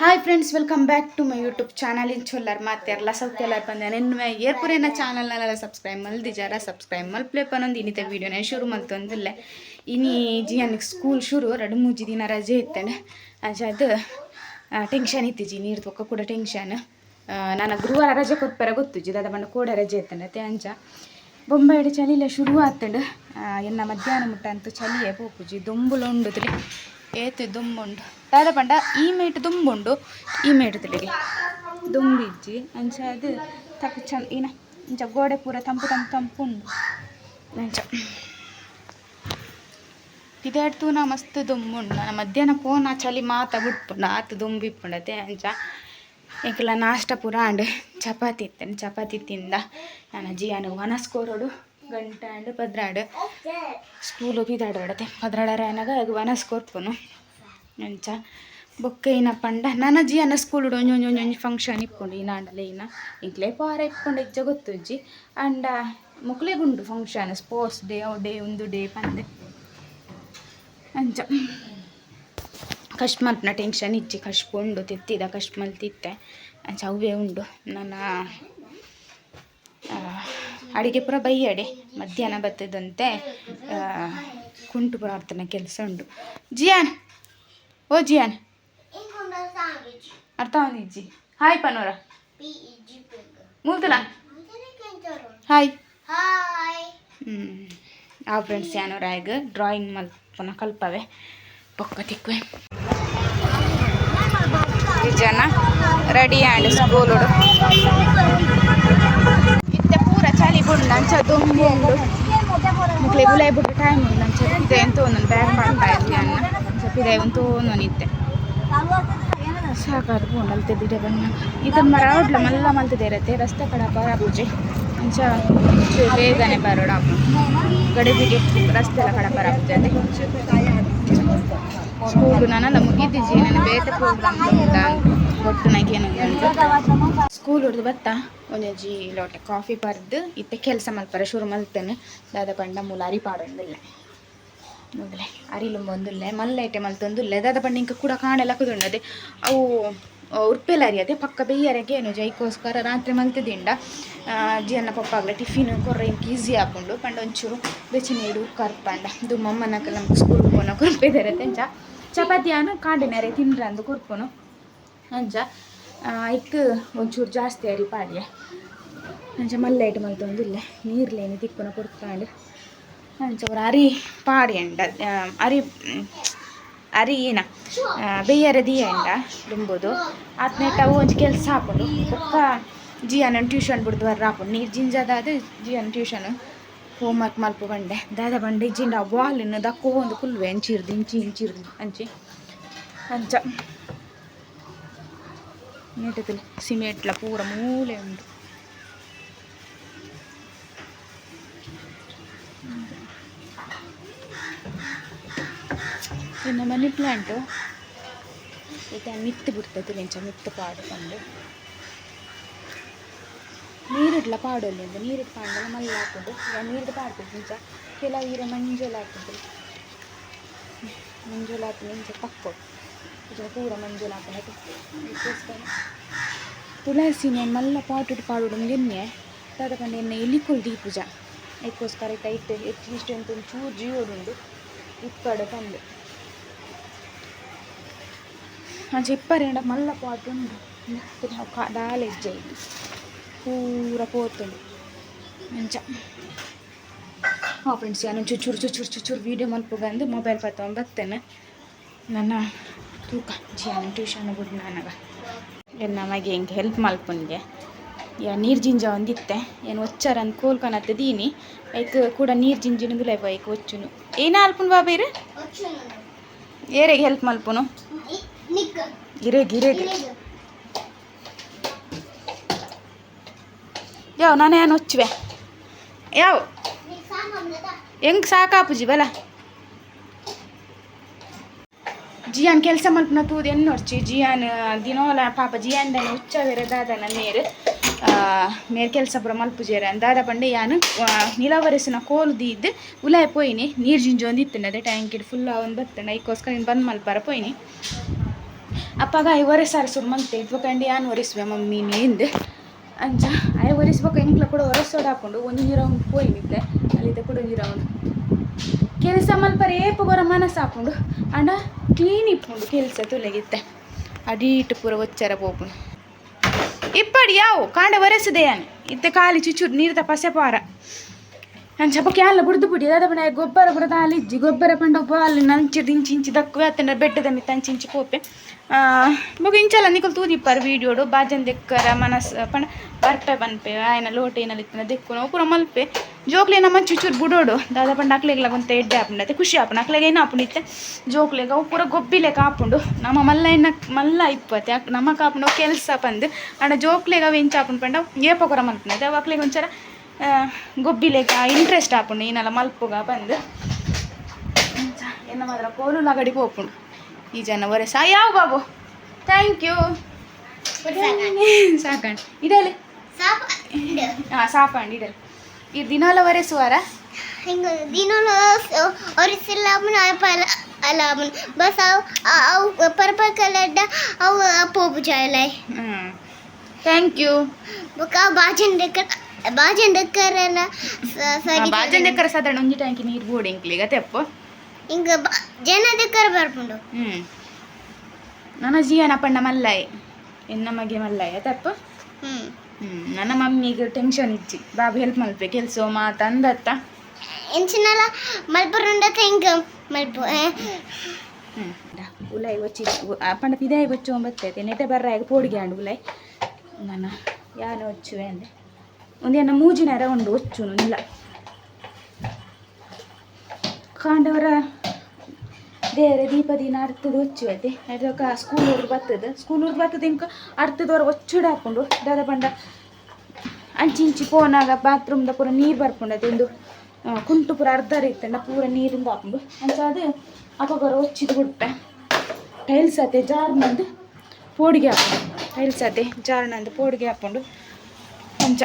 Hi friends welcome back to my YouTube channel in ಚೊಲ್ಲರ್ ಮತ್ತೆ ಎಲ್ಲ ಸೌಖ್ಯ ಎಲ್ಲ ಬಂದೆ ನಿನ್ನ ಏರ್ಪುರೇನ ಚಾನಲ್ನೆಲ್ಲ ಸಬ್ಸ್ಕ್ರೈಬ್ ಮಲ್ದಿಜಾರ ಸಬ್ಸ್ಕ್ರೈಬ್ ಮಲ್ಪ್ಲೆ ಪನೊಂದು ಇನ್ನಿತ ವೀಡಿಯೋನ ಶುರು ಮಲ್ತೊಂದಿಲ್ಲ ಇನಿ ಜಿಯನ್ಗೆ ಸ್ಕೂಲ್ ಶುರು ಎರಡು ಮೂಜಿ ದಿನ ರಜೆ ಇತ್ತೇನೆ ಅದು ಟೆನ್ಷನ್ ಇತ್ತಿಜಿ ನೀರು ತೊಕ್ಕ ಕೂಡ ಟೆನ್ಷನ್ ನಾನು ಗುರುವಾರ ರಜೆ ಕೊತ್ಪರ ಗೊತ್ತು ಜಿ ದಾದ ಬಣ್ಣ ಕೂಡ ರಜೆ ಇತ್ತಂಡೆ ಅತ್ತೆ ಅಂಜ ಬೊಂಬಾಯಿಡು ಇಲ್ಲ ಶುರು ಆತಂಡು ಎನ್ನ ಮಧ್ಯಾಹ್ನ ಮುಟ್ಟ ಅಂತೂ ಚಳಿಯೇ ಪೋಪುಜಿ ಜಿ ತಿಳಿ ಏತು ದುಂಬುಂಡು ದಾದ ಪಂಡ ಈ ಮೇಟ್ ದುಂಬುಂಡು ಈ ಮೇಟ್ ತಿಳಿಗೆ ದುಂಬಿಜ್ಜಿ ಅಂಚ ಅದು ತಕ್ಕ ಚಂದ ಏನ ಇಂಚ ಗೋಡೆ ಪೂರ ತಂಪು ತಂಪು ತಂಪು ಉಂಡು ಅಂಚ ಇದಾಡ್ತು ನಾ ಮಸ್ತ್ ದುಂಬುಂಡು. ನಾನು ಮಧ್ಯಾಹ್ನ ಪೋನ ಚಳಿ ಮಾತ ಬಿಟ್ಪುಂಡು ಆತು ದುಂಬಿಪ್ಪುಂಡತೆ ಅಂಚ ಎಂಕಲ ನಾಷ್ಟ ಪೂರ ಅಂಡ್ ಚಪಾತಿ ಇತ್ತೇನೆ ಚಪಾತಿ ತಿಂದ. ನನ್ನ ಜಿಯಾನು ವನಸ್ಕೋರೋಡು ಗಂಟ ಅಂಡ್ ಪದ್ರಾಡು ಸ್ಕೂಲು ಬಿದಾಡೋಡತೆ ಪದ್ರಾಡರ ಏನಾಗ ವನಸ್ಕೋರ್ಪುನು. ಅಂಚ ಬೊಕ್ಕ ಇನ ಪಂಡ. ನನ್ನ ಜಿಯನ ಸ್ಕೂಲ್ ಒಂಜಿ ಒಂಜಿ ಒಂಜಿ ಒಂಜಿ ಫಂಕ್ಷನ್ ಇಪ್ಪುಂಡು ಈ ನಾಂಡಲೆ ಇನ ಇಂಕ್ಲೆ ಪಾರ ಇಪ್ಪುಂಡು ಇಜ್ಜ ಗೊತ್ತುಜ್ಜಿ ಅಂಡ ಮುಕ್ಲೆಗುಂಡು ಫಂಕ್ಷನ್ ಸ್ಪೋರ್ಟ್ಸ್ ಡೇ ಅವು ಡೇ ಒಂದು ಡೇ ಪಂದೆ. ಅಂಚ ಕಷ್ಟಮಲ್ನ ಟೆನ್ಷನ್ ಇಚ್ಚಿ ಕಶ್ಪು ಉಂಡು ತಿತ್ತಿದ ಕಶ್ಮಲ್ ತಿತ್ತೆ. ಅಂಚ ಅವೇ ಉಂಡು. ನನ್ನ ಅಡಿಗೆ ಪೂರ ಬೈಯಡೆ. ಮಧ್ಯಾಹ್ನ ಬತ್ತದಂತೆ ಆ, ಕುಂಟು ಪ್ರಾರ್ಥನೆ ಕೆಲಸ ಉಂಡು. ಜಿಯಾನ್ ಓ ಜಿಯಾನ್ ಅರ್ಥ ಒಂದಿಜ್ಜಿ ಹಾಯ್ ಪನೋರ ಮೂಲ್ತಲ ಹಾಯ್ ಹ್ಞೂ ಆ ಫ್ರೆಂಡ್ಸ್ ಯಾನೋರ ಆಗ ಡ್ರಾಯಿಂಗ್ ಮಲ್ಪನ ಕಲ್ಪವೆ ಪೊಕ್ಕ ತಿಕ್ಕುವೆ ಜನ ರೆಡಿ ಆ್ಯಂಡ್ ಸ್ಕೂಲ್ ಇತ್ತೆ ಪೂರ ಚಳಿ ಬುಂಡು ನಂಚ ದುಂಬು ಉಂಡು ಗುಲಾಯಿ ಬಿಟ್ಟು ಟೈಮ್ ಉಂಡು ನಂಚ ಇದೆ ಅಂತ ಒಂದೊಂದು ಬ್ಯಾಗ್ ಮಾಡ್ತಾ ಇದ್ವಿ ಅನ್ನ ಸ್ವಲ್ಪ ಇದೆ ಅಂತ ಒಂದು ಇತ್ತೆ ಸಾಕಾದ ಫೋನ್ ಅಲ್ತಿದ್ದೆ ಬನ್ನ ಮರ ಹೋಟ್ಲ ಮಲ್ಲ ಮಲ್ತಿದೆ ಇರತ್ತೆ. ರಸ್ತೆ ಕಡೆ ಬರ ಪೂಜೆ. ಚೂರು ಬೇಗನೆ ಬರೋಡ ಗಡಿ ಬಿಡಿ. ರಸ್ತೆ ಎಲ್ಲ ಕಡೆ ಬರ ಪೂಜೆ ಸ್ಕೂಲು ನಾನೆಲ್ಲ ಮುಗಿದಿಜ್ಜಿ ನಾನು ಬೇರೆ ಪ್ರೋಗ್ರಾಮ್ ಒಟ್ಟು ನನಗೇನು ಸ್ಕೂಲ್ ಹೊಡೆದು ಬತ್ತ? ಒಂಜಿ ಲೋಟೆ ಕಾಫಿ ಬರ್ದು, ಇತ್ತೆ ಕೆಲಸ ಮಲ್ಪರ, ಶುರು ಮಲ್ತೇನೆ. ದಾದ ಪಂಡ ಮುಲಾರಿ ಪಾಡೊಂದಿಲ್ಲ. ಮೊದಲೇ ಅರಿಲು ಒಂದಿಲ್ಲ ಮಲ್ಲೈಟೆ ಮಲ್ತೊಂದುಲ್ಲೆ ದಾದ ಪಂಡ ಇಂಕ ಕೂಡ ಕಾಣೆಲ್ಲ ಕುದುಂಡದೆ ಅವು ಉರ್ಪೆಲ ಅರಿಯದೆ ಪಕ್ಕ ಬೇಯರಗೆ ಏನು ಜೈಕೋಸ್ಕರ ರಾತ್ರಿ ಮಲ್ತಿದ್ದಿಂಡ ಜಿಯನ್ನ ಪಪ್ಪಾಗ್ಲ ಟಿಫಿನ್ ಕೊರ್ರೆ ಇಂಕ ಈಸಿ ಹಾಕೊಂಡು ಪಂಡ ಒಂಚೂರು ಬೆಚ್ಚ ನೀರು ಕರ್ಪಂಡ, ಇದು ಮಮ್ಮನಕ್ಕೆ ನಮ್ಗೆ ಸ್ಕೂಲ್ ಪೋನ ಕುರ್ಪಿದಾರೆ ಅಂಚ ಚಪಾತಿಯನ್ನು ಕಾಂಡಿನಾರೆ ತಿನ್ರ ಅಂದು ಕುರ್ಪುನು. ಅಂಚ ಇಕ್ ಒಂಚೂರು ಜಾಸ್ತಿ ಅರಿ ಪಾಡ್ಯ. ಅಂಚ ಮಲ್ಲೈಟ್ ಮಲ್ತೊಂದಿಲ್ಲ ನೀರ್ಲೇನು ತಿಕ್ಕುನ ಕುರ್ಪಾಂಡು ಅಂಚ ಅವ್ರು ಅರಿ ಪಾಡಿ ಅಂಡ. ಆ, ಅರಿ ಮ್, ಅರಿ ಏನ? ಬೇಯರೆ ದಿಯ ಅಂಡ ದುಂಬುದು ಆತ್ನೆಟ್ಟ ಒಂಜಿ ಕೆಲಸ ಹಾಕೊಂಡು ಒಕ್ಕ ಜಿಯಾನ ಟ್ಯೂಷನ್ ಬಿಡ್ದು ಬರ್ರ ಹಾಕೊಂಡು. ನೀರು ಜಿಂಜದಾದ ಜಿಯನ ಟ್ಯೂಷನ್ ಹೋಮ್ವರ್ಕ್ ಮಲ್ಪ ಬಂಡೆ ದಾದ ಬಂಡೆ ಇಜ್ಜಿಂಡ ಬಾಲಿನ ದಕ್ಕೋ ಒಂದು ಕುಲ್ವೆ ಅಂಚಿರ್ದು ಇಂಚಿ ಇಂಚಿರ್ದು ಅಂಚಿ. ಅಂಚ. ನೀಟದಲ್ಲಿ ಸಿಮೆಂಟ್ಲ ಪೂರ ಮೂಲೆ ಉಂಟು. ಇನ್ನು ಮನಿ ಪ್ಲ್ಯಾಂಟು ಇದು ಮಿತ್ತು ಬಿಡ್ತೈತಿ ಲೆಂಚ ಮಿತ್ತು ಪಾಡು ಬಂದು ನೀರಿಡ್ಲ ಪಾಡೊಲ್ಲಿಂದ ನೀರಿಟ್ಟು ಪಾಡಲ್ಲ ಮಲ್ಲ ಹಾಕೊಂಡು ಈಗ ನೀರಿಟ್ಟು ಪಾಡ್ಬೇಕು ನಿಂಚ ಕೆಲವು ಈರ ಮಂಜೂಲ ಹಾಕಿದ್ರು ಮಂಜೂಲ ಹಾಕಿ ನಿಂಚ ತಕ್ಕೊ ಇದು ಪೂರ ಮಂಜೂಲ ಹಾಕೊಂಡು ತುಳಸಿ ನೇನು ಮಲ್ಲ ಪಾಟಿಟ್ಟು ಪಾಡೋಡು ನಿನ್ನೆ ತದಕೊಂಡು ಎಣ್ಣೆ ಇಲಿಕೊಲ್ ದೀಪುಜ ಅದಕ್ಕೋಸ್ಕರ ಇತ್ತ ಇತ್ತು ಇತ್ತು ಇಷ್ಟು ಅಂತ ಚೂರು ಜೀವೋದುಂಡು ಇಕ್ಕಡೆ ತಂದೆ. చెప్పారంట మళ్ళీ పాటు దాలెజ్జయింది పూర పోతుంది మంచిగా ಆ ಫ್ರೆಂಡ್ಸ್ ನಾನು ಚುಚ್ಚೂರು ಚುಚ್ಚೂರು ಚುಚ್ಚೂರು ವೀಡಿಯೋ ಮಲ್ಪುಗಂದು ಮೊಬೈಲ್ ಪತ್ತ ಬರ್ತೇನೆ ನನ್ನ ತೂಕ ಜಿಯಾನ ಟ್ಯೂಷನ್ ಬಿಡು ನನಗೆ ಏನು ನಮಗೆ ಹಿಂಗೆ ಹೆಲ್ಪ್ ಮಲ್ಪನ್ಗೆ ಯಾ ನೀರು ಜಿಂಜ ಒಂದಿತ್ತೆ ಏನು ಒಚ್ಚಾರ ಅಂತ ಕೋಲ್ಕೊನತ್ತೆ ದೀನಿ ಐಕ್ ಕೂಡ ನೀರು ಜಿಂಜಿನ ಲೈಫ್ ಐಕ್ ಒಚ್ಚುನು ಏನ ಅಲ್ಪನ್ ಬಾಬೇರು ಏರೆಗೆ ಹೆಲ್ಪ್ ಮಲ್ಪುನು ಗಿರೇಗ್ ಗಿರೇಗ್. ಯಾವ ನಾನು ಏನು ಒಚ್ಚುವೆ ಯಾವ? ಹೆಂಗೆ ಸಾಕಾಪುಜಿ ಬಲ. ಜಿಯಾನ್ ಕೆಲಸ ಮಲ್ಪನ ತೂದು ಎನ್ ನೋಡ್ಚಿ? ಜಿಯಾನ್ ದಿನೋಲ ಪಾಪ ಜಿಯಾನ್ ದನ ಉಚ್ಚವೇರೆ ದಾದನ ನೇರು ಮೇರ್. ಕೆಲಸ ಪುರ ಮಲ್ಪುಜೇರ ದಾದ ಪಂಡೆ ಯಾನು ನಿಲವರಸಿನ ಕೋಲು ದೀದ್ದು ಉಲಾಯ ಪೋಯಿನಿ. ನೀರು ಜಿಂಜೊಂದು ಇತ್ತಂಡೆ ಅದೇ ಟ್ಯಾಂಕ್ ಇಡ್ ಫುಲ್ ಒಂದು ಬತ್ತಂಡ ಐಕೋಸ್ಕರ ಇನ್ನು ಬಂದ್ ಮಲ್ಪಾರ ಪೋಯಿನಿ. ಅಪ್ಪಗ ಐ ಒರೆಸಾರು ಸುರು ಮಂತೆ ಇದ್ಬೇಕಂಡು ಯಾನು ಒರೆಸುವೆ ಮಮ್ಮಿ ಇಂದು ಅಂಚ ಐ ಒರೆಸ್ಬೇಕು ಹೆಂಗ್ಲ ಕೂಡ ಒರೆಸೋಡು ಹಾಕೊಂಡು ಒಂದು ರೌಂಡ್ ಪೋಯಿ ನಿದ್ದೆ ಅಲ್ಲಿದ್ದ ಕೂಡ ಒಂದು ಕೆಲಸ ಮಲ್ಪರ ಏಪು ಬರೋ ಮನಸ್ಸು ಹಾಕೊಂಡು, ಅಣ್ಣ ಕ್ಲೀನ್ ಇಟ್ಕೊಂಡು ಕೆಲಸ ತುಲೆಗಿತ್ತೆ. ಅಡೀಟು ಪೂರ ಒಚ್ಚರ ಪೋಪುಂಡು ಇಪ್ಪಡಿ ಯಾವು, ಕಾಂಡ ಒರೆಸದೆಯಾನೆ ಇತ್ತೆ ಕಾಲಿ ಚುಚ್ಚುರು ನೀರು ತಪಸೆ ಪಾರ ನಾನು ಚಪ ಕ್ಯಾಲ ಬುಡ್ದು ಬಿಡಿ ಅದ ಬಣ ಗೊಬ್ಬರ ಬುಡದ ಅಲ್ಲಿ ಇಜ್ಜಿ, ಗೊಬ್ಬರ ಪಂಡ ಅಲ್ಲಿ ನಂಚಿ ಇಂಚಿ ಇಂಚಿ ದಕ್ಕುವೆ ಅತ್ತಂಡ ಬೆಟ್ಟದ ಮಿತ್ತ ಅಂಚಿ ಇಂಚಿ ಪೋಪೆ ಬೊಕ ಇಂಚಲ್ಲ ನಿಕಲ್ ತೂದಿಪ್ಪಾರ ವೀಡಿಯೋಡು ಬಾಜನ್ ದೆಕ್ಕರ ಮನಸ್ ಪಂಡ, ಬರ್ಪೆ ಬನ್ಪೆ, ಆಯ್ನ ಲೋಟೆ ಏನಲ್ಲಿ ಇತ್ತಿನ ದೆಕ್ಕು ನಾವು ಪೂರ ಮಲ್ಪೆ. ಜೋಕ್ಲೆ ನಮ್ಮ ಚುಚೂರು ಬುಡೋಡು, ದಾದ ಪಂಡ ಅಕ್ಲೆಗ್ಲ ಒಂತ ಎಡ್ಡೆ ಆಪುಂಡತೆ, ಖುಷಿ ಆಪುಂಡು ಅಕ್ಲೆಗೆ ಏನು ಆಪುಂಡಿತ್ತೆ? ಜೋಕ್ಲೆಗೆ ಅವು ಪೂರ ಗೊಬ್ಬಿಲೆ ಕಾಪುಂಡು, ನಮ್ಮ ಮಲ್ಲ ಎನ್ನ ಮಲ್ಲ ಇಪ್ಪತ್ತೆ ನಮ್ಮ ಕಾಪುಂಡು ಕೆಲಸ ಬಂದು ಅಣ್ಣ ಜೋಕ್ಲೆಗ ವೆಂಚ ಆಪುಂಡು ಪಂಡ, ಏಪ ಕೊರ ಮಲ್ಪುಂಡು ಅವು ಅಕ್ಲೆಗೆ ಒಂಚರ ಇಂಟ್ರೆಸ್ಟ್ ಆಪುಂಡು ಏನಲ್ಲ ಮಲ್ಪುಗ ಬಂದು. ಇಂಚ ಎನ್ನ ಮಾತ್ರ ಕೋಲು ಲಗಡಿ ಪೋಪುಂಡು ಈ ಜನ ಒರೆಸ ಯಾವ ಬಾಬು? ಥ್ಯಾಂಕ್ ಯು ಸಾಕಂಡು ಇಡಲಿ ಹಾಂ ಸಾಕಂಡು ಇಡಲಿ ಈ ದಿನಾಲ ಒರೆಸುವಾರ? ಹಿಂಗ ದಿನಲು ಒರಿಸಿಲ್ಲ ಪಲ ಅಲ್ಲ ಬಸ್ ಅವು ಪರ್ಪಲ್ ಕಲರ್ಡ ಅವು ಪೋಪು ಹ್ಞೂ ಥ್ಯಾಂಕ್ ಯು ಬೊಕ ಬಾಜನ್ ದೆಕ್ಕರ್ ಬಾಜೆಂದಕ್ಕರನ ಬಾಜೆಂದಕ್ಕರ ಸಾಧಾರಣ ಒಂಜಿ ಟ್ಯಾಂಕಿ ನೀರು ಬೋಡಿ ಇಂಕ್ಲಿಗ ತೆಪ್ಪ ಇಂಗ ಜನದಕ್ಕರ ಬರ್ಪುಂಡು. ಹ್ಮ್. ನನ್ನ ಜೀವನ ಪಣ್ಣ ಮಲ್ಲಾಯ್ ಎನ್ನ ಮಗೆ ಮಲ್ಲಾಯ ತಪ್ಪ ಹ್ಮ್. ಹ್ಞೂ ನನ್ನ ಮಮ್ಮಿಗೆ ಟೆನ್ಷನ್ ಇತ್ತಿ ಬಾಬು ಹೆಲ್ಪ್ ಮಲ್ಪೆ ಕೆಲಸ ಮಾತಂದತ್ತ ಎಂಚಿನಲ್ಲ ಮಲ್ಪರುಂಡ ತೆಂಗ ಮಲ್ಪ ಹ್ಞೂ ಉಲಾಯ್ ಒಚ್ಚಿ ಪಂಡ ಪಿದಾಯಿ ಬಚ್ಚು ಬತ್ತೆ ನೆಟೆ ಬರ್ರಾಯ ಪೋಡಿಗೆ ಅಂಡು ಉಲಾಯ್. ನನ್ನ ಯಾನು ಒಚ್ಚುವೆ ಅಂದೆ ಒಂದೇನ ಮೂಜಿನಾರ ಉಂಡು ಒಚ್ಚುನು ನಿಲ್ಲ ಕಾಂಡವರ ದೇರೆ ದೀಪದಿನ ಅರ್ಥದ ಐತೆ ಅದಕ್ಕೆ ಸ್ಕೂಲ್ ಬರ್ತದೆ. ಸ್ಕೂಲ್ ಊರಿಗೆ ಬರ್ತದೆ ಇಂಕ ಅರ್ಥದವರ ಒಚ್ಚುಡ ಹಾಕೊಂಡು ದಾದ ಪಂಡ ಅಂಚಿ ಇಂಚಿ ಪೋನಾಗ ಬಾತ್ರೂಮ್ದ ಪೂರ ನೀರು ಬರ್ಕೊಂಡೈತೆ, ಒಂದು ಕುಂಟು ಪೂರ ಅರ್ಧ ರೀತಿಂದ ಪೂರ ನೀರಿಂದ ಹಾಕೊಂಡು. ಅಂಚ ಅದು ಅಪಗೊರ ಒಚ್ಚಿದು ಬಿಡ್ಪೆ ಟೈಲ್ಸ್ ಅತ್ತೆ ಜಾರ್ನಂದು ಪೋಡಿಗೆ ಹಾಕೊಂಡು. ಟೈಲ್ಸ್ ಅತ್ತೆ ಜಾರ್ನಂದು ಪೋಡಿಗೆ ಹಾಕೊಂಡು ಅಂಚ.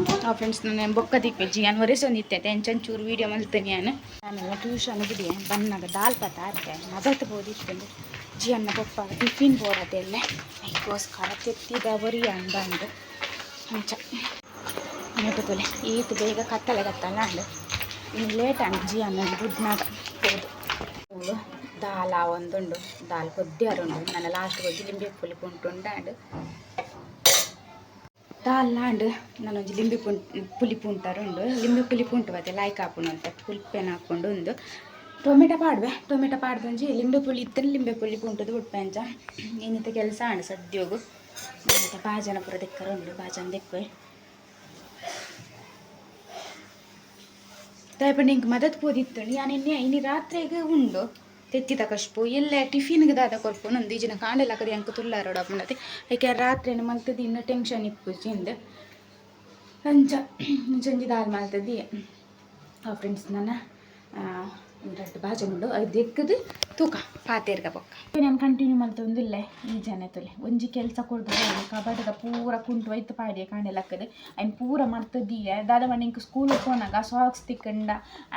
ಆ ಫ್ರೆಂಡ್ಸ್ ನಾನು ದಿಪ್ಪೆ ಜಿಯಾನ್ ಒರೆಸೊಂದಿತ್ತೆ ಎಂಚಂಚೂರು ವೀಡಿಯೋ ಮಲ್ತೇನೆ ನಾನು ಆಮೇಲೆ ಟ್ಯೂಷನ್ ಬಿಡಿ ಬನ್ನಾಗ ದಾಲ್ ಪತ ಆರ್ತೆ ಮದತ್ ಬೋದಿತ್ತು ಜಿಯನ್ನ ಬೊಪ್ಪ ಟಿಫಿನ್ ಬೋಡದೆಲ್ಲ ಅದಕ್ಕೋಸ್ಕರ ತೆತ್ತಿದ ಬರಿ ಅಂದು ಅಂಚ. ನೆಟ್ಟುಕೊಲೆ ಈಟ್ ಬೇಗ ಕತ್ತಲೆ ಕತ್ತಲ್ಲ ಅಂಡು ಇನ್ನು ಲೇಟ್ ಅಂದು ಜಿಯನ್ನ ಬುಡ್ನಾಗ ಹೋದು. ದಾಲ ಒಂದುಂಡು, ದಾಲ್ ಕೊದ್ದಿಯಾರುಂಡು ನನ್ನ ಲಾಸ್ಟ್ ಕೊದ್ದಿ ಲಿಂಬೆ ಪುಲಿ ಪುಂಟುಂಡು ದಾಲ್ಲಾಂಡ್ ನಾನೊಂದು ಲಿಂಬೆ ಪುಂ ಪುಲಿ ಪುಂಟರುಂಡು ಲಿಂಬೆ ಪುಲಿ ಪುಂಟು ಮತ್ತೆ ಲಾಯ್ಕ್ ಹಾಕೊಂಡು ಅಂತ ಪುಲ್ಪೆನ ಹಾಕೊಂಡು ಒಂದು ಟೊಮೆಟೊ ಪಾಡ್ವೆ, ಟೊಮೆಟೊ ಪಾಡ್ದಂಜಿ ಲಿಂಬೆ ಪುಲಿ ಇತ್ತನ ಲಿಂಬೆ ಪುಲಿ ಉಂಟದು ಅಂಚ ಏನಿತ್ತ ಕೆಲಸ ಆಂಡು ಸದ್ಯೋಗು. ಮತ್ತೆ ಬಾಜನ ಪುರ ದೆಕ್ಕರ ಉಂಡು ಬಾಜನ ದೆಕ್ಕುವೆ. ದಯಪಂಡು ಇಂಕ ಮದತ್ ಪೋದಿತ್ತು ನಾನು ಇನ್ನೇ ಇನ್ನು ರಾತ್ರಿಗೆ ಉಂಡು. ತೆತ್ತಿದ ಕಶ್ಪು ಎಲ್ಲೇ ಟಿಫಿನ್ಗೆ ದಾದ ಕೊರ್ಪು ನಂದು ಈಜಿನ ಕಾಂಡೆಲ್ಲ ಕದಿ ಅಂಕ ತುಲ್ಲಾರೋಡು ಅಪ್ಪನತೆ ಯಾಕೆ ರಾತ್ರಿ ಮಲ್ತದಿ ಇನ್ನು ಟೆನ್ಷನ್ ಇಪ್ಪು ಚಿಂದ. ಅಂಚ, ಸಂಜೆ ದಾಲ್ ಮಲ್ತದಿ ಫ್ರೆಂಡ್ಸ್ ನನ್ನ ಎರಡು ಬಾಜ ಉಂಡು ಅದು ಎಕ್ಕದು ತೂಕ. ಪಾತೇರ್ಗ ಬೊಕ್ಕ ನಾನು ಕಂಟಿನ್ಯೂ ಮಲ್ತೊಂದಿಲ್ಲ ಈ ಜನ ತೊಲೆ ಒಂಜಿ ಕೆಲಸ ಕೊಡ್ದು ಕಬಾಟದ ಪೂರ ಕುಂಟು ಒಯ್ತು ಪಾಡಿಯ ಕಾಂಡೆ ಲಕ್ಕದೆ ಆಯ್ನ ಪೂರ ಮರ್ತದೀಯ ದಾದ ಮನೆ ಇಂಕ ಸ್ಕೂಲ್ ಹೋನಾಗ ಸಾಕ್ಸ್ ತಿಕ್ಕಂಡ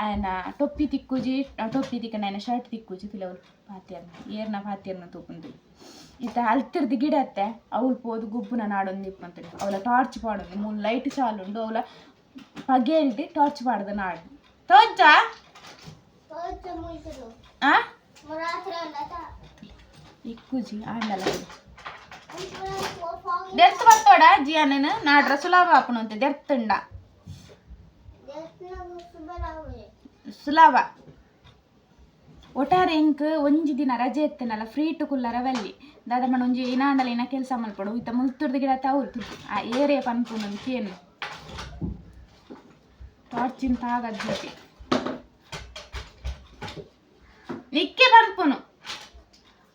ಆಯ್ನ ಟೊಪ್ಪಿ ತಿಕ್ಕುಜಿ ಟೊಪ್ಪಿ ತಿಕ್ಕಂಡ ಆಯ್ನ ಶರ್ಟ್ ತಿಕ್ಕುಜಿ ತಿಲವ್ರು ಪಾತ್ಯರ್ನ ಏರ್ನ ಪಾತ್ಯರ್ನ ತೂಪುಂದು ಇತ್ತ ಅಲ್ತಿರ್ದು ಗಿಡ ಅತ್ತೆ ಅವಳು ಪೋದು ಗುಬ್ಬುನ ನಾಡೊಂದು ಇಪ್ಪಂತೇಳಿ ಅವಳ ಟಾರ್ಚ್ ಪಾಡೊಂದು ಮೂರು ಲೈಟ್ ಚಾಲುಂಡು ಅವಳ ಪಗೆ ಇಲ್ದಿ ಟಾರ್ಚ್ ಪಾಡ್ದು ನಾಡು. ತೋಜ ಆ? ಇಕ್ಕುಜಿ ಆಂಡಲ ದೆರ್ತ್ ಬರ್ತೋಡ ಜಿಯಾನೇನು ನಾಡ್ರ ಸುಲಭ ಆಪುನು ಅಂತ. ದೆರ್ತುಂಡ ಸುಲಭ ಒಟ್ಟಾರೆ ಇಂಕ್ ಒಂಜಿ ದಿನ ರಜೆ ಎತ್ತೇನಲ್ಲ ಫ್ರೀ ಟು ಕುಲ್ಲರ ಬಲ್ಲಿ ದಾದ ಮಣ ಒಂಜಿ ಇನಾಂಡಲ ಇನ ಕೆಲಸ ಮಲ್ಪಡು ಇತ್ತ ಮುಲ್ತುರ್ದ ಗಿಡ ತಾವು ಆ ಏರಿಯ ಪನ್ಪುನು ಏನು. ಟಾರ್ಚಿನ ತಾಗಜ್ಜಿ ಪನ್ಪುನು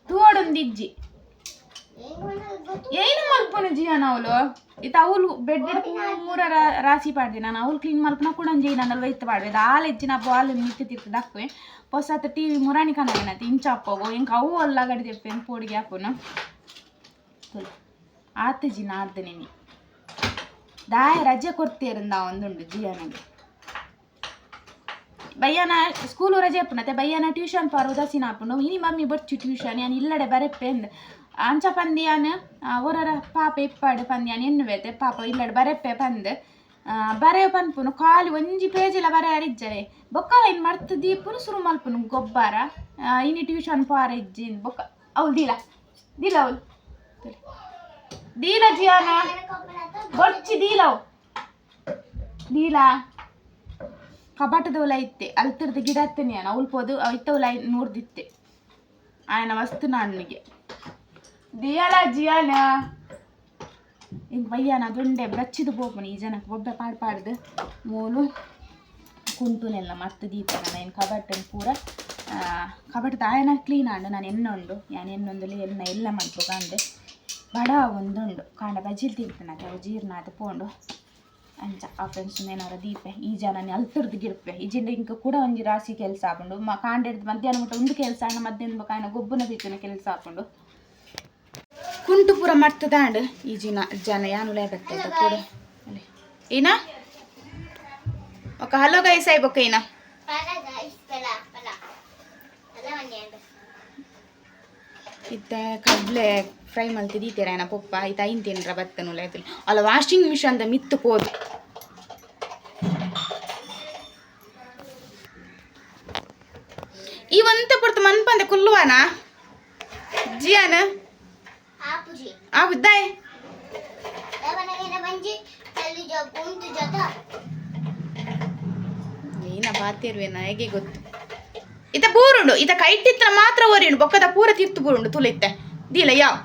ತೂವಡೊಂದಿಜ್ಜಿ ಏನು ಮಲ್ಪುನು ಜಿ ಅವಳು ಇತ್ತ ಅವಳು ಬೆಡ್ ಪೂರ ರಾ- ರಾಸಿ ಪಾಡ್ದೆ. ನಾನು ಅವಳು ಕ್ಲೀನ್ ಮಲ್ಪನ ಕೂಡ ಒಂದು ನಾನು ಒಯ್ತು ಪಾಡ್ವೆ. ಹಾಲು ಹೆಚ್ಚಿನ ಬಾಲ್ ನಿತ್ಯ ತಿರ್ತು ದಕ್ಕುವೆ ಹೊಸ ಟಿ ವಿ ಮುರಾಣಿ ಇಂಚ ಇಂಚಾಪೋಗು ಹೆಂಗೆ ಅವು ಅಲ್ಲ ಗಡಿ ತೆಪ್ಪೆ ಪೋಡಿಗೆ ಹಾಕೋನು? ಆತ ಜಿ ನಾಡ್ದೆ ನೀನು ದಾಯ ರಜೆ ಕೊಡ್ತೀರಂದ ಒಂದುಂಡು ಜಿಯನಿಗೆ ಬಯ್ಯನ ಸ್ಕೂಲು ರಜೆ ಅಪ್ಪನತ್ತೆ ಬಯ್ಯನ ಟ್ಯೂಷನ್ ಪಾರು ಉದಾಸೀನ ಹಾಪುಂಡು ಇನಿ ಮಮ್ಮಿ ಬಡ್ಚು ಟ್ಯೂಷನ್ ಇಲ್ಲಡೆ ಬರಪ್ಪೆ ಅಂದ್ ಅಂಚ ಪಂದ್ಯಾನ ಅವರ ಪಾಪ ಇಪ್ಪಾಡು ಪಂದ್ಯಾನ ಎನ್ನುವೆತೆ. ಪಾಪ ಇಲ್ಲಡೆ ಬರೆಪ್ಪೆ ಪಂದ್. ಬರೆಯ ಪನ್ಪುನು ಖಾಲಿ ಒಂಜಿ ಪೇಜಿಲ ಬರೆಯ ಇಜ್ಜರೆ ಬೊಕ್ಕ ಏನು ಮಾಡ್ತು ದೀಪುನು ಶುರು ಮಲ್ಪುನು ಗೊಬ್ಬರ. ಇನಿ ಟ್ಯೂಷನ್ ಪಾರ ಇಜ್ಜಿನ್ ಬೊಕ್ಕ. ಅವ್ಳು ದೀಲ. ದೀಲ ಅವ್ಳು ದೀಲ ಜಿಯಾನ. ಬೊಡ್ಚಿ ದೀಲವು ದೀಲ. ಕಬಾಟದವಲ ಇತ್ತೆ ಅಲ್ತಿರ್ದು ಗಿಡ ಹತ್ತೇನೆ ನಾನು ಅವಲ್ಪೋದು ಐತವಲ ನೋಡ್ದಿತ್ತೆ. ಆಯನ ವಸ್ತು ನನಗೆ ದಿಯಾಲ ಜಿಯಾಲ ಹಿಂಗೆ ಬಯ್ಯನ ದುಂಡೆ ಬ್ರಚ್ಚಿದು ಹೋಗ್ಬನಿ ಈ ಜನಕ್ಕೆ ಒಬ್ಬ ಪಾಡ್ ಪಾಡ್ದು. ಮೂಲು ಕುಂಟುನೆಲ್ಲ ಮರ್ತು ದೀಪ ನಾನು ಏನು ಕಬಾಟನ ಪೂರ. ಕಬಾಟದ ಆಯನ ಕ್ಲೀನ್ ಆಂಡು ನಾನು ಎನ್ನುಂಡು ನಾನು ಎನ್ನೊಂದು ಎನ್ನ ಎಲ್ಲ ಮಾಡ್ಬೇಕು ಅಂದೆ ಬಡ ಒಂದುಂಡು. ಕಾಂಡ ಬಜಿಲ್ ತಿಂತಾನೆ ಜೀರ್ಣ ಅದು ಪೋಂಡು. ಅಂಚ ಆ ಫ್ರೆಂಡ್ಸ್ ನೇನವರ ದೀಪೆ ಈ ಜನ ಅಲ್ತರ್ದು ಗಿರ್ಪೆ ಇಜಿಂದ ಇಂಕ ಕೂಡ ಒಂಜಿ ರಾಶಿ ಕೆಲಸ ಆಪುಂಡು. ಮ ಕಾಂಡಿಡ್ದು ಮಧ್ಯಾಹ್ನ ಮಟ್ಟ ಒಂದು ಕೆಲಸ ಆಯ್ನ ಮಧ್ಯಾಹ್ನ ಬೇಕು ಆಯ್ನ ಗೊಬ್ಬನ ಬೀಕನ ಕೆಲಸ ಆಪುಂಡು. ಕುಂಟು ಪೂರ ಮಾಡ್ತದಾಂಡ್ ಈ ಜಿನ ಜನ ಯಾನು ಲೇಬತ್ತ ಕೂಡ. ಏನ ಒಕ ಹಲೋ ಗೈಸ್ ಆಯ್ಬೇಕು ಏನ ಇತ್ತೆ ಕಡ್ಲೆ ಫ್ರೈ ಮಲ್ ತಿದೀತೀರ ಪೊಪ್ಪ ಪಪ್ಪ ಇತ್ತ ಐನ್ ತಿನ್ರ ಬತ್ತನುಲ ಆಯ್ತು ಅಲ್ಲ ವಾಷಿಂಗ್ ಮಿಷನ್ದ ಮಿತ್ತು ಪೋದು ಇವಂತ ಪಡ್ತು ಮನ್ಪಂದೆ ಕುಲ್ಲುವಾನ? ಜಿಯಾನ? Apuji. ಆ ಬುದ್ದಾಯ್ Dapat na banji. Tali job untu jata. ನೀನ ಬಾತಿರ್ವೇನ? ಹೇಗೆ ಗೊತ್ತು? ಇತ ಬೂರುಂಡು. ಇತ ಕೈಟಿತ್ರ ಮಾತ್ರ ಒರಿಯುಂಡು. ಬೊಕ್ಕದ ಪೂರ ತಿರ್ತು ಬೂರುಂಡು ತುಲಿತ್ತೆ. ದೀಲ ಯಾವ?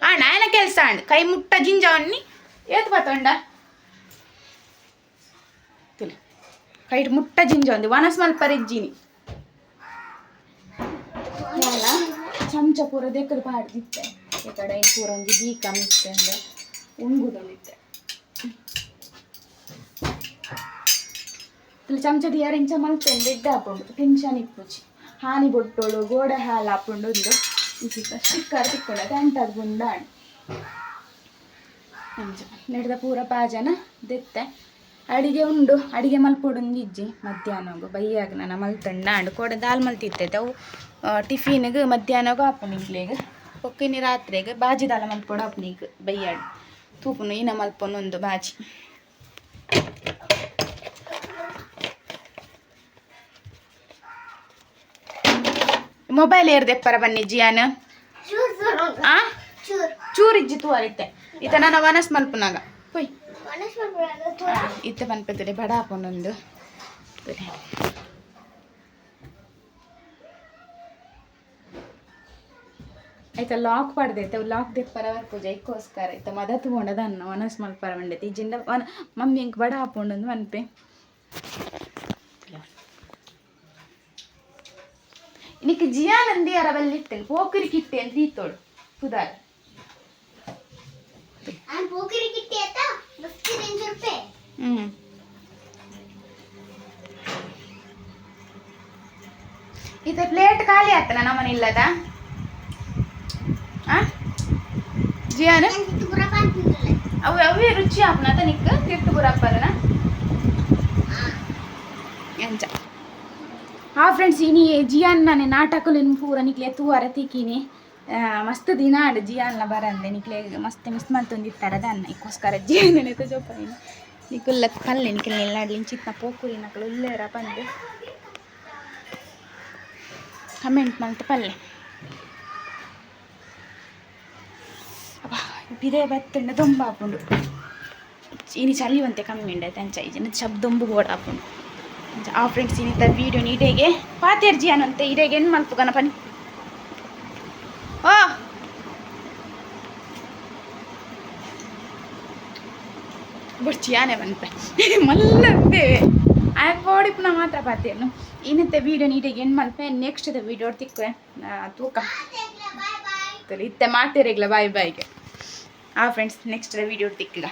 ಆ ನಾಯನ ಕೆಲಸ ಅಂಡ್ ಕೈ ಮುಟ್ಟ ಜಿಂಜವನ್ನಿ ಏತ್ ಬತ್ತೊಂಡ ತುಲಿ ಕೈ ಮುಟ್ಟ ಜಿಂಜ ಒಂದು ವನಸ್ ಮಲ್ಪರಿಜ್ಜಿನಿ ಯಾಲ ಚಮಚ ಪೂರ ದೇಕದ ಪಾಡ್ದಿತ್ತೆ ಈ ಕಡೆ ಇನ್ ಪೂರ ಒಂಜಿ ದೀಕ ಮಿತ್ತೆ ಅಂದ ಉಂಗುದಲ್ಲಿತ್ತೆ ತುಲಿ ಚಮಚದ ಯಾರು ಇಂಚ ಮಲ್ಪೆ ಬೆಡ್ಡ ಹಾಕೊಂಡು ಟೆನ್ಷನ್ ಇಪ್ಪುಚಿ ಹಾನಿ ಬೊಟ್ಟೋಳು ಗೋಡೆ ಹಾಲು ಹಾಕೊಂಡು ಒಂದು ಅಂಚ ನಡೆದ ಪೂರ ಪಾಜನ ದೆತ್ತೆ. ಅಡಿಗೆ ಉಂಡು, ಅಡಿಗೆ ಮಲ್ಪೊಡೊಂದು ಇಜ್ಜಿ ಮಧ್ಯಾಹ್ನಗು ಬೈಯಾಗ ನನ್ನ ಮಲ್ತಂಡ ಅಂಡು ಕೊಡ ದಾಲ್ ಮಲ್ತಿತ್ತೈತೆ. ಅವು ಟಿಫಿನ್ಗೆ ಮಧ್ಯಾಹ್ನಗೂ ಹಾಪನಿಗ್ಲೇಗ ಒಕ್ಕಿನಿ ರಾತ್ರಿಗೆ ಬಾಜಿ ದಾಲ ಮಲ್ಪೊಡು ಹಾಪನಿಗೆ ಬೈಯಾಡು. ತೂಪುನು ಇನ ಮಲ್ಪೊನೊಂದು ಬಾಜಿ. ಮೊಬೈಲ್ ಏರ್ದೆಪ್ಪರ ಬನ್ನಿ ಜಿಯಾನ. ಚೂರ್ ಇಜ್ಜಿತು ಆ? Chur. ಚೂರಿಜ್ಜಿ ತೂವರಿತ್ತೆ ಈತ ನನ್ನ ವನಸ್ ಮಲ್ಪನಾಗ. ಆ, ಇತ್ತೆ ಪನ್ಪೆತ್ತಡೆ ಬಡ ಹಾಕೊಂಡೊಂದು ಆಯ್ತಾ ಲಾಕ್ ಪಡ್ದೈತೆ ಲಾಕ್ ಪರವರ್ ಪೂಜೆ. ಇಕ್ಕೋಸ್ಕರ ಆಯ್ತಾ ಮದ ತಗೊಂಡದ ಅನ್ನ ವನಸ್ ಮಲ್ಪರ ಬಂಡೈತೆ ಜಿಂದ ಜಿಂಡ ವನ ಮಮ್ಮಿ ಹಿಂಗೆ ಬಡ ಹಾಕೊಂಡೊಂದು ಮನ್ಪೆ. kita eta. Mesti ranger pe. ಹ್ಞೂ ಇದು ಪ್ಲೇಟ್ ಖಾಲಿ ಆತನ ನಮ್ಮನೆ ಇಲ್ಲದ ಆ ಜಿಯಾನ Yang itu berapa pun tu ಅವು ಅವೇ ರುಚಿ ಆಪನ ನಿಕ್ ತಿರ್ತು ಬುರಪ್ಪದನ ಎಂಚ ಹಾ ಫ್ರೆಂಡ್ಸ್ ಇನಿ ಜಿಯಾನ್ ನಾನೆ ನಾಟಕಲು ಇನ್ನು ಪೂರ ನಿಕ್ಲೆ ತೂವರ ತಿಕ್ಕಿನಿ ಆ, ಮಸ್ತ್ ದಿನ ಆಡು ಜಿಯಾನ್ಲ ಬರಂದೆ ನಿಕ್ಲೆ ಮಸ್ತ್ ಮಿಸ್ ಮಾಡ್ತೊಂದಿತ್ತಾರ ಅನ್ನ ಇಕ್ಕೋಸ್ಕರ ಜಿಯಾನ್ ನೆನೆತ ಜೋಪ ನಿಕುಲ್ಲ ಕಲ್ಲೆ ನಿಕ್ಲೆ ಎಲ್ಲಾಡ್ಲಿ ಚಿತ್ನ ಪೋಕುರಿ ನಕಲು ಉಲ್ಲೇರ ಬಂದು ಕಮೆಂಟ್ ಮಲ್ತ ಪಲ್ಲೆ ಅಬ್ಬಾ ಬಿದೆ ಬತ್ತಂಡ ದೊಂಬ ಹಾಕೊಂಡು ಇನಿ ಚಲಿವಂತೆ ಕಮ್ಮಿ ಉಂಡೆ ತಂಚ ಈಜಿನ ಶಬ್ದೊಂಬು ಬೋಡ ಹಾಕೊಂಡು ಆ ಫ್ರೆಂಡ್ಸ್ ವೀಡಿಯೋ ನೀಡೆಗೆ ಪಾತೇರ್ಜಿ ಅನ್ನಂತೆ ಇಡೆಗೆ ಏನು ಮಲ್ಪು ಗಣಪನಿ. ಓ! ಬುಡ್ಚಿ ಆನೆ ಬಂತ. ಮಲ್ಲಂತೆ. ಆ ಪೋಡಿಪ್ನ ಮಾತ್ರ ಪಾತೇನು ಇನ್ನಂತ ವೀಡಿಯೋ ನೀಡೆಗೆ ಏನು ಮಲ್ಪೆ ನೆಕ್ಸ್ಟ್ ವೀಡಿಯೋ ತಿಕ್ಕುವೆ ತೂಕ. ಇತ್ತೆ ಮಾತೇರಿಗ್ಲ ಬಾಯ್ ಬಾಯ್ಗೆ. ಆ ಫ್ರೆಂಡ್ಸ್ ನೆಕ್ಸ್ಟ್ ವೀಡಿಯೋ ತಿಕ್ಕಿಗ